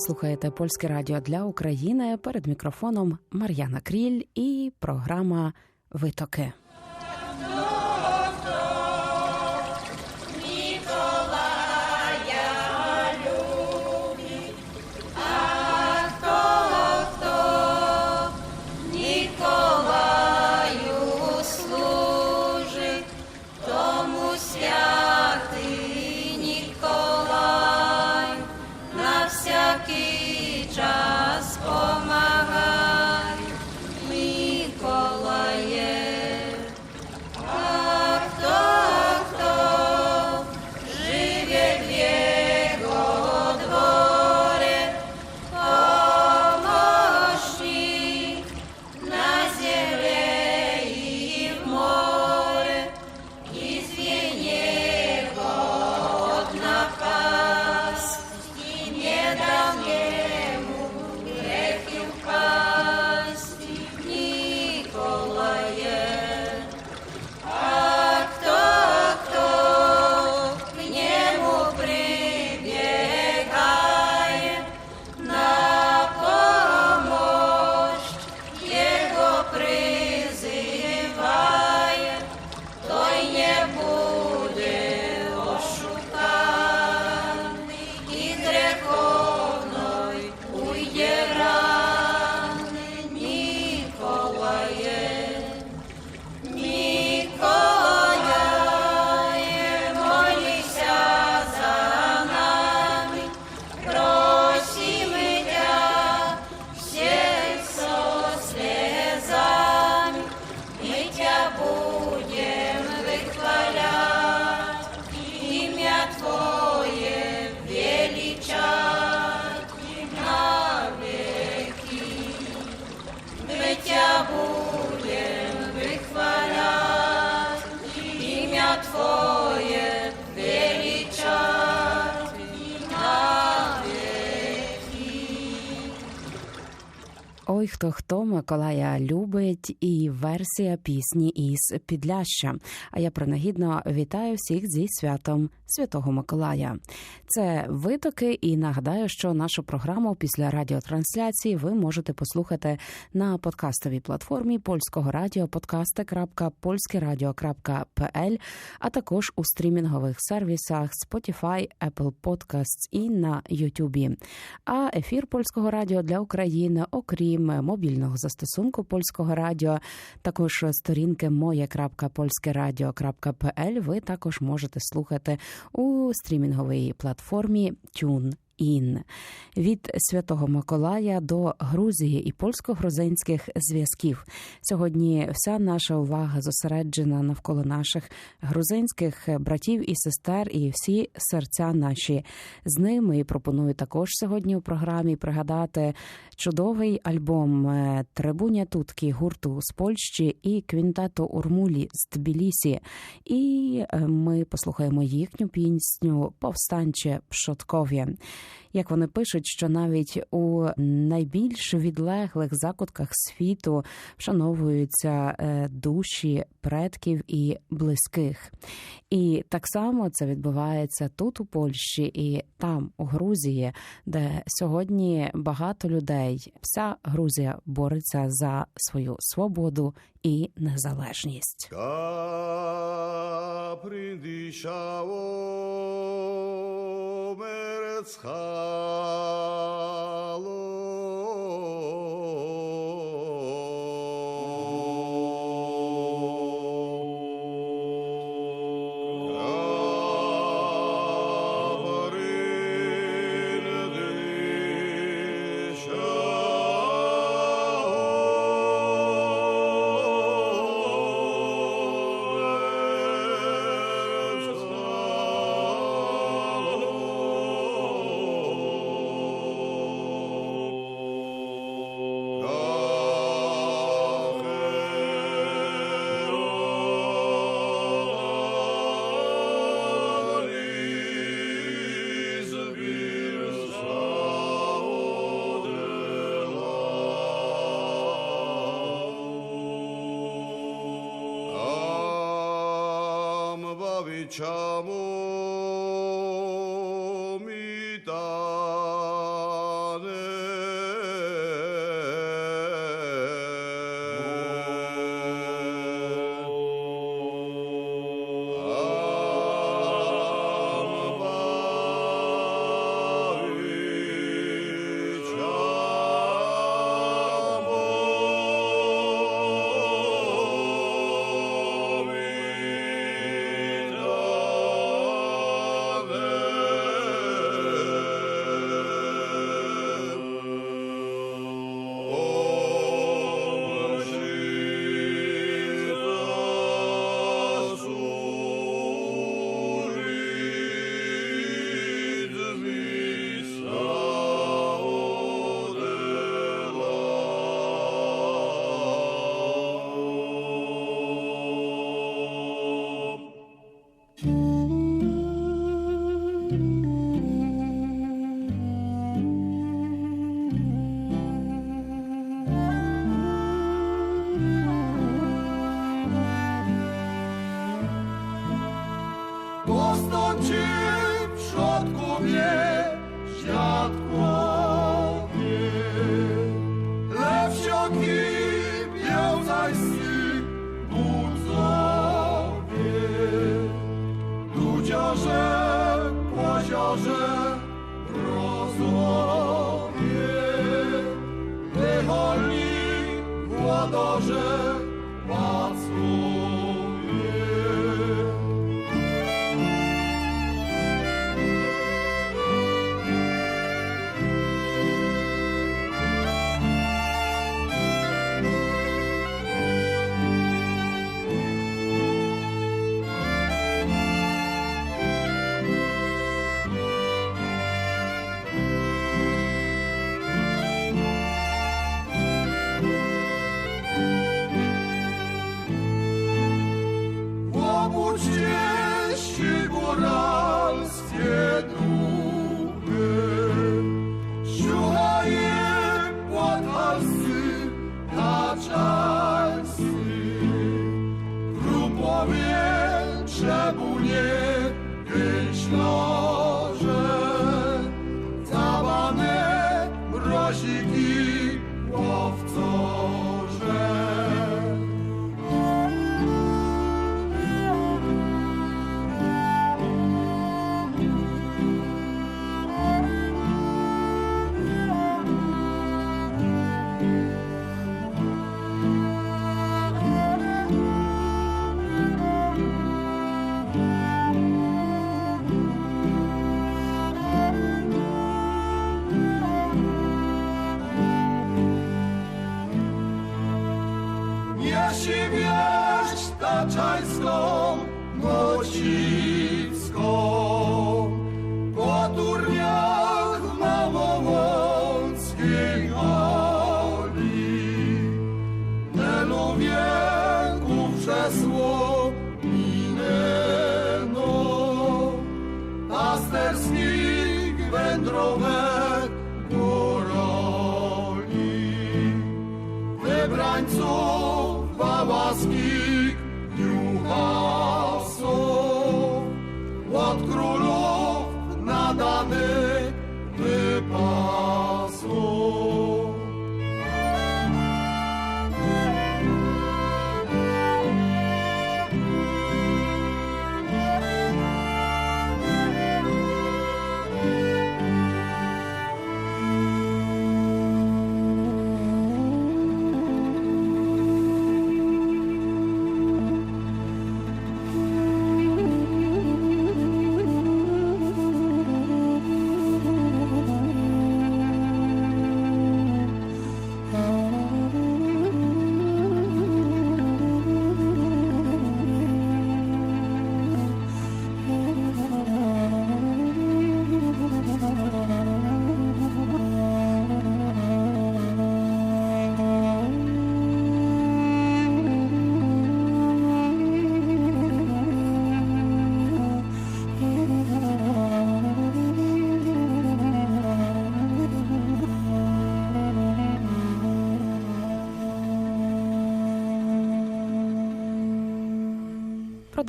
слухаєте польське радіо для України перед мікрофоном Мар'яна Кріль і програма Витоки. Ой, хто хто Миколая любить і версія пісні із Підляща. А я принагідно вітаю всіх зі святом Святого Миколая. Це витоки, і нагадаю, що нашу програму після радіотрансляції ви можете послухати на подкастовій платформі польського радіо подкасти.польськерадіо.пл, а також у стрімінгових сервісах Spotify, Apple Podcasts і на YouTube. А ефір польського радіо для України, окрім мобільного застосунку польського радіо, також сторінки моє.польськерадіо.пл ви також можете слухати у стрімінговій платформі TuneIn. Від Святого Миколая до Грузії і польсько-грузинських зв'язків. Сьогодні вся наша увага зосереджена навколо наших грузинських братів і сестер, і всі серця наші з ними. І пропоную також сьогодні у програмі пригадати чудовий альбом е, Трибуня Тутки гурту з Польщі і квінтету Урмулі з Тбілісі. І е, ми послухаємо їхню пісню Повстанче Пшоткові. Як вони пишуть, що навіть у найбільш відлеглих закутках світу вшановуються е, душі предків і близьких. І так само це відбувається тут, у Польщі, і там, у Грузії, де сьогодні багато людей, вся Грузія бореться за свою свободу і незалежність. Caprindisciao merez Diciamo çamur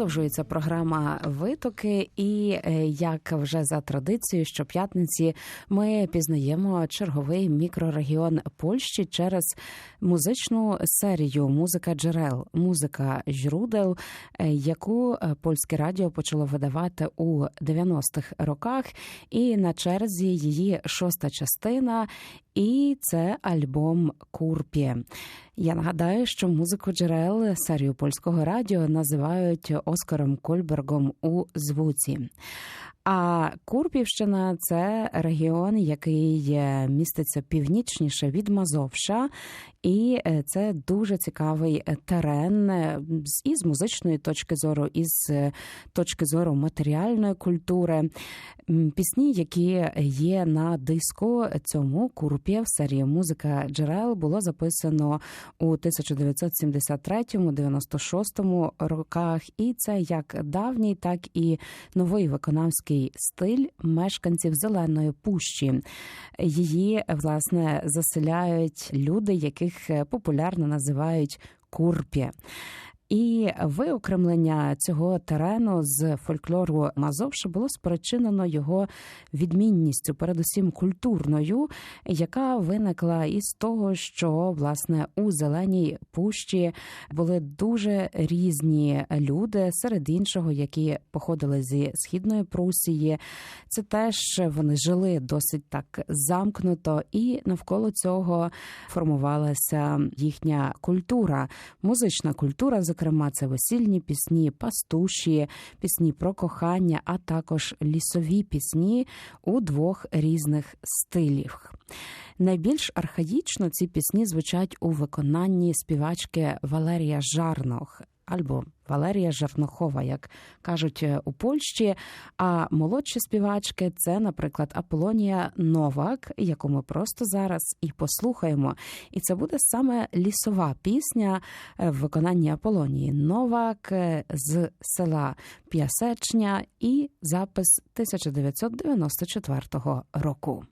Продовжується програма Витоки, і е, як вже за традицією, щоп'ятниці ми пізнаємо черговий мікрорегіон Польщі через музичну серію Музика джерел, музика жрудел, е, яку е, польське радіо почало видавати у 90-х роках. І на черзі її шоста частина. І це альбом Курпі. Я нагадаю, що музику джерел серію польського радіо називають Оскаром Кольбергом у звуці. А Курпівщина це регіон, який міститься північніше від Мазовша, і е, це дуже цікавий е, терен е, з- і музичної точки зору, і з точки зору матеріальної культури. Пісні, які є на диску цьому Курпі в серії музика джерел, було записано у 1973-96 роках, і це як давній, так і новий виконавський стиль мешканців зеленої пущі. Її власне заселяють люди, яких е, популярно називають курпі. І виокремлення цього терену з фольклору Мазовша було спричинено його відмінністю, передусім культурною, яка виникла із того, що власне у зеленій пущі були дуже різні люди, серед іншого, які походили зі східної Прусії. Це теж вони жили досить так замкнуто, і навколо цього формувалася їхня культура, музична культура. Зокрема, це весільні пісні, пастуші, пісні про кохання, а також лісові пісні у двох різних стилях. Найбільш архаїчно ці пісні звучать у виконанні співачки Валерія Жарнох. Або Валерія Жернохова, як кажуть е, у Польщі. А молодші співачки це, наприклад, Аполонія Новак, яку ми просто зараз і послухаємо. І це буде саме лісова пісня е, в виконанні Аполонії Новак е, з села П'ясечня і запис 1994 року.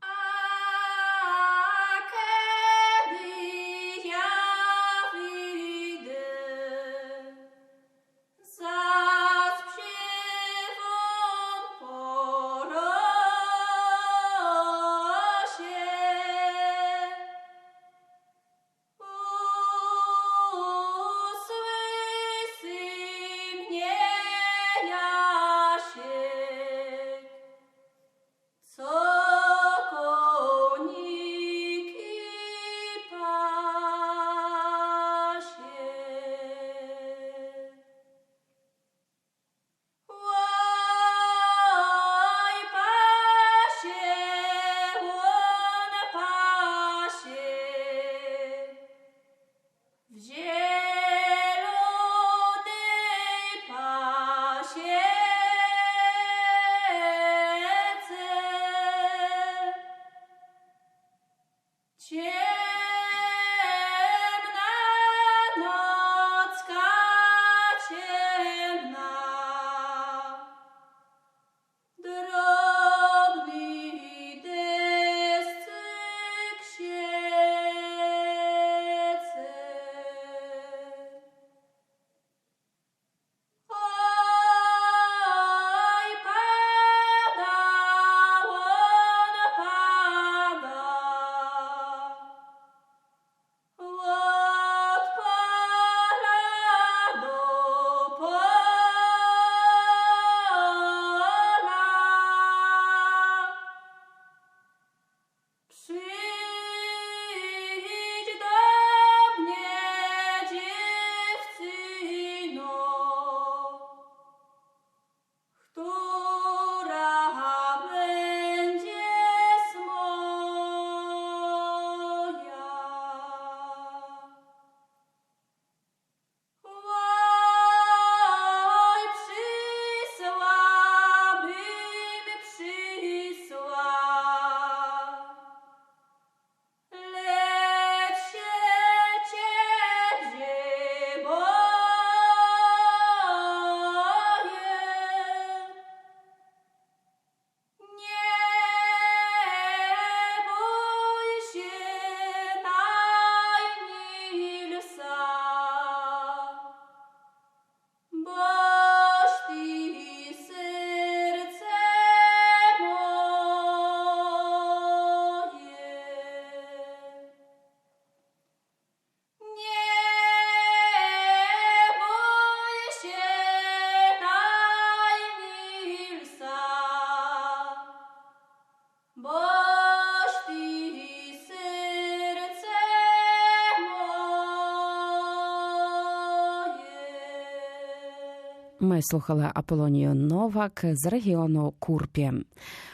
Ми слухали Аполонію Новак з регіону Курпі.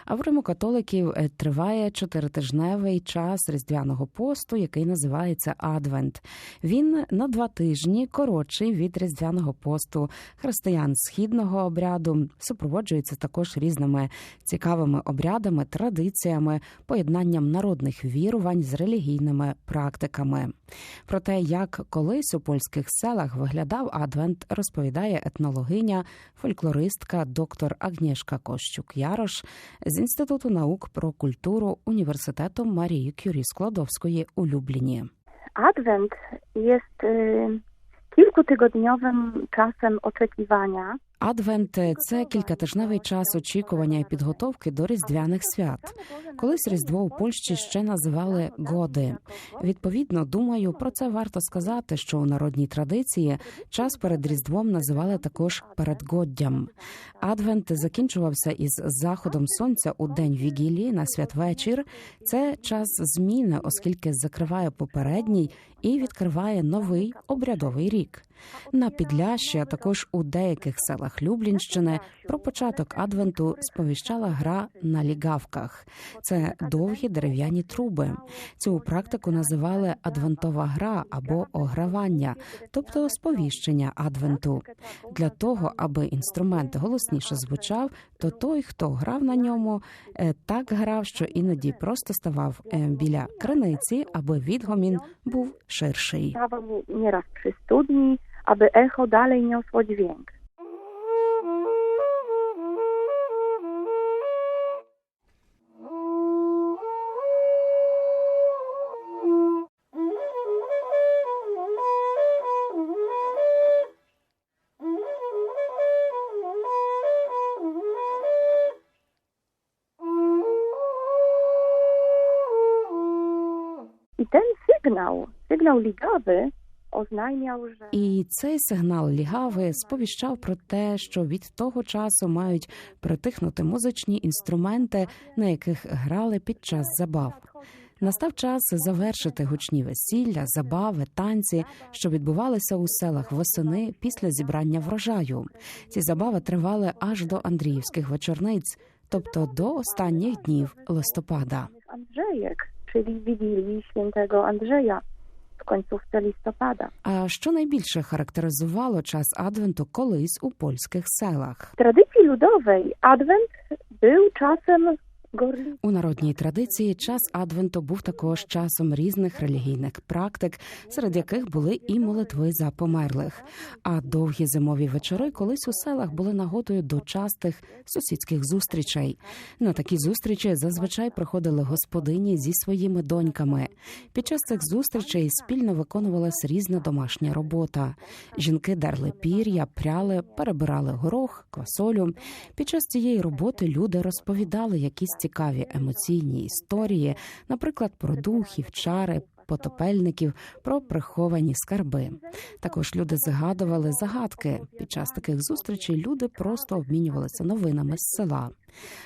А в Риму католиків е, триває чотиритижневий час різдвяного посту, який називається Адвент. Він на два тижні коротший від різдвяного посту християн східного обряду, супроводжується також різними цікавими обрядами, традиціями, поєднанням народних вірувань з релігійними практиками. Про те, як колись у польських селах виглядав Адвент, розповідає етнологиня, фольклористка доктор Агнєшка Кощук Ярош з Інституту наук про культуру університету Марії Кюрі Складовської у Любліні. Adwent jest y, kilkutygodniowym czasem oczekiwania. Адвент це кількатижневий час очікування і підготовки до різдвяних свят. Колись різдво у Польщі ще називали годи. Відповідно, думаю, про це варто сказати, що у народній традиції час перед різдвом називали також передгоддям. Адвент закінчувався із заходом сонця у день вігілії на святвечір. Це час зміни, оскільки закриває попередній і відкриває новий обрядовий рік. На Підлящі, а також у деяких селах Люблінщини про початок адвенту сповіщала гра на лігавках. Це довгі дерев'яні труби. Цю практику називали адвентова гра або огравання, тобто сповіщення адвенту. Для того, аби інструмент голосніше звучав, то той, хто грав на ньому, е, так грав, що іноді просто ставав е, біля криниці, аби відгомін був ширший. Stawał nieraz przy studni, aby echo dalej niosło dźwięk. I ten sygnał, sygnał ligowy І цей сигнал лігави сповіщав про те, що від того часу мають притихнути музичні інструменти, на яких грали під час забав. Настав час завершити гучні весілля, забави, танці, що відбувалися у селах восени після зібрання врожаю. Ці забави тривали аж до Андріївських вечорниць, тобто до останніх днів листопада. Andrzejek, czyli Wigilii świętego Końcówce listopada. А що найбільше характеризувало час адвенту колись у польських селах? W tradycji ludowej Adwent był czasem gorliwym. У народній традиції час адвенту був також часом різних релігійних практик, серед яких були і молитви за померлих. А довгі зимові вечори колись у селах були нагодою до частих сусідських зустрічей. На такі зустрічі зазвичай приходили господині зі своїми доньками. Під час цих зустрічей спільно виконувалась різна домашня робота. Жінки дерли пір'я, пряли, перебирали горох, квасолю. Під час цієї роботи люди розповідали якісь цікаві емоційні історії, наприклад, про духів, чари. Потопельників про приховані скарби. Також люди згадували загадки. Під час таких зустрічей люди просто обмінювалися новинами з села.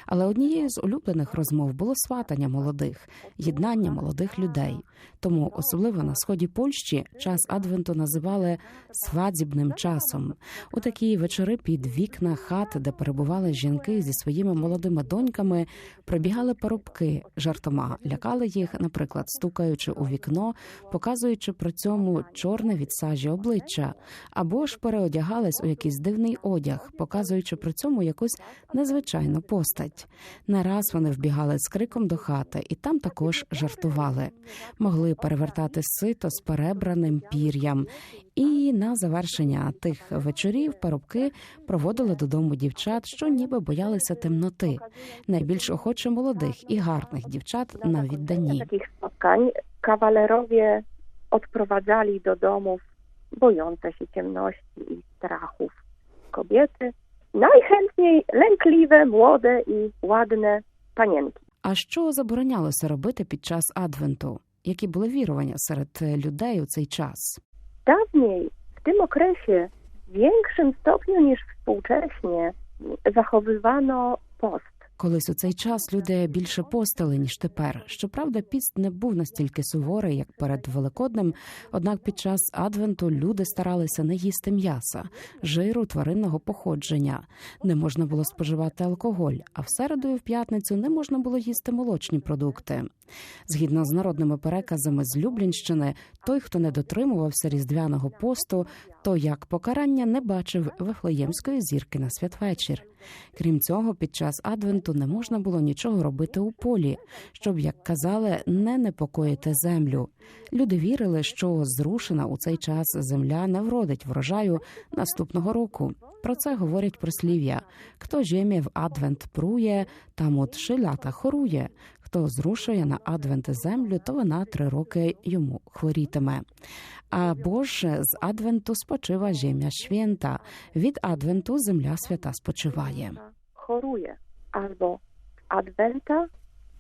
Але однією з улюблених розмов було сватання молодих, єднання молодих людей. Тому, особливо на сході Польщі, час адвенту називали свадібним часом. У такі вечори під вікна хат, де перебували жінки зі своїми молодими доньками, прибігали парубки, жартома лякали їх, наприклад, стукаючи у вікно, показуючи при цьому чорне від сажі обличчя, або ж переодягались у якийсь дивний одяг, показуючи при цьому якусь незвичайну постать. Не раз вони вбігали з криком до хати, і там також жартували. Могли перевертати сито з перебраним пір'ям. І на завершення тих вечорів парубки проводили додому дівчат, що ніби боялися темноти. Найбільш охоче молодих і гарних дівчат на відданні. takich spotkań kawalerowie odprowadzali do domów bojące ciemności i strachów kobiety, najchętniej lękliwe, młode i ładne panienki. А що заборонялося робити під час адвенту? Які були вірування серед е, людей у цей час? Dawniej, w tym okresie, w większym stopniu niż współcześnie, zachowywano post. Колись у цей час люди більше постили ніж тепер. Щоправда, піст не був настільки суворий, як перед Великоднем. Однак під час адвенту люди старалися не їсти м'яса, жиру тваринного походження. Не можна було споживати алкоголь, а в середу і в п'ятницю не можна було їсти молочні продукти. Згідно з народними переказами з Люблінщини, той, хто не дотримувався різдвяного посту, то як покарання не бачив вифлеємської зірки на святвечір. Крім цього, під час адвенту не можна було нічого робити у полі, щоб, як казали, не непокоїти землю. Люди вірили, що зрушена у цей час земля не вродить врожаю наступного року. Про це говорять прислів'я: хто жемє в адвент прує, там от шилята хорує. Хто зрушує на адвент землю, то вона три роки йому хворітиме. Або ж з адвенту спочива земля święta. Від адвенту земля свята спочиває. Choruje albo Adwenta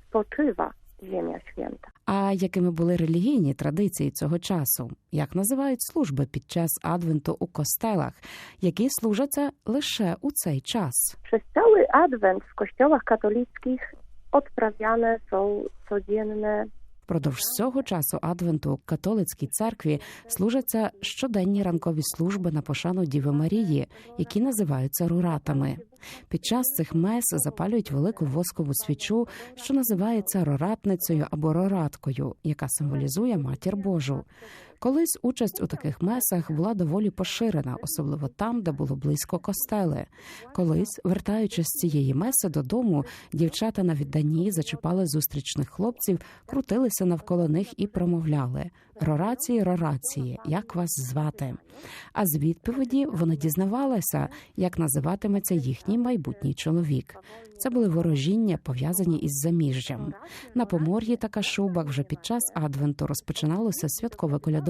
spoczywa Ziemia Święta. А якими були релігійні традиції цього часу? Як називають служби під час адвенту у костелах, які служаться лише у цей час? Przez cały Adwent w kościołach katolickich odprawiane są codzienne Продовж всього часу Адвенту католицькій церкві служаться щоденні ранкові служби на пошану Діви Марії, які називаються руратами. Під час цих мес запалюють велику воскову свічу, що називається роратницею або рораткою, яка символізує матір Божу. Колись участь у таких месах була доволі поширена, особливо там, де було близько костели. Колись, вертаючись з цієї меси додому, дівчата на відданні зачіпали зустрічних хлопців, крутилися навколо них і промовляли: Рорації, рорації, як вас звати? А з відповіді вони дізнавалися, як називатиметься їхній майбутній чоловік. Це були ворожіння, пов'язані із заміжжям. На помор'ї та Кашубах вже під час адвенту розпочиналося святкове колядування.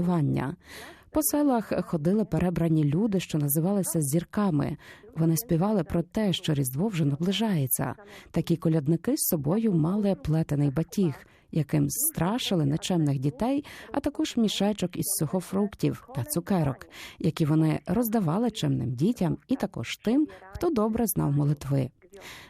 По селах ходили перебрані люди, що називалися зірками. Вони співали про те, що Різдво вже наближається. Такі колядники з собою мали плетений батіг, яким страшили нечемних дітей, а також мішечок із сухофруктів та цукерок, які вони роздавали чемним дітям і також тим, хто добре знав молитви.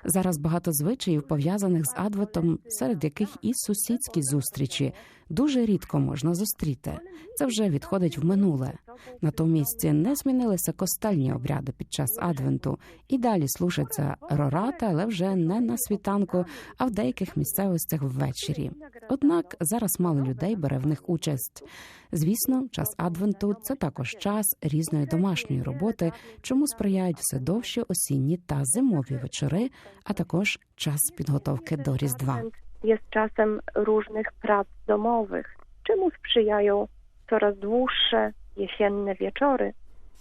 Зараз багато звичаїв пов'язаних з адвентом, серед яких і сусідські зустрічі дуже рідко можна зустріти. Це вже відходить в минуле. Натомість не змінилися костельні обряди під час адвенту, і далі служаться рорати, але вже не на світанку, а в деяких місцевостях ввечері. Однак зараз мало людей бере в них участь. Звісно, час адвенту це також час різної домашньої роботи, чому сприяють все довші осінні та зимові вечори, а також час підготовки до різдва. Jest czasem różnych prac domowych, czemu sprzyjają coraz dłuższe jesienne wieczory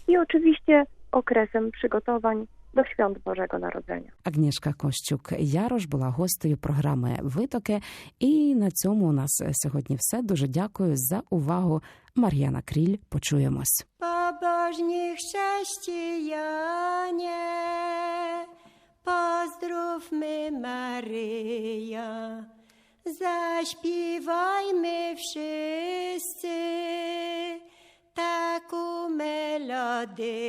i oczywiście okresem przygotowań do świąt Bożego Narodzenia. Агнішка Кощук Ярош була гостею програми Витоки. І на цьому у нас сьогодні все. Дуже дякую за увагу. Мар'яна Кріль. Почуємось. Pobożni chrześcijanie, pozdrówmy Maryja, zaśpiewajmy wszyscy taką melodyję.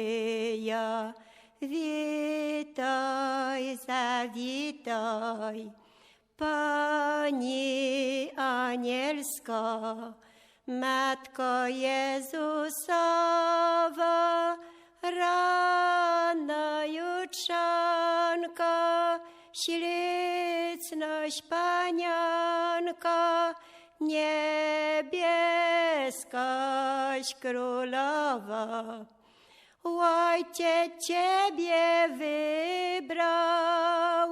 witaj, zawitaj. Pani anielsko, Matko Jezusowa, rano jutrzonko, ślicność Panianko, niebieskość Królowo. Ojcze Ciebie wybrał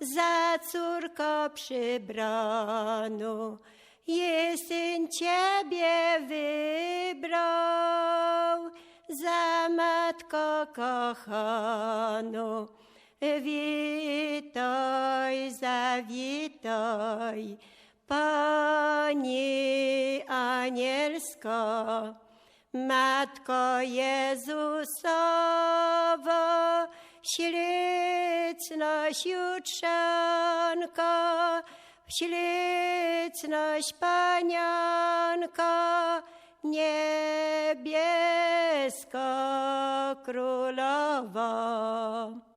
za córko przybranu. Jestem Ciebie wybrał za matko kochanu. Witaj, zawitaj, Pani anielsko, Matko Jezu Jezusowa, ślicność jutrzanka, ślicność panianka, niebieska królowa.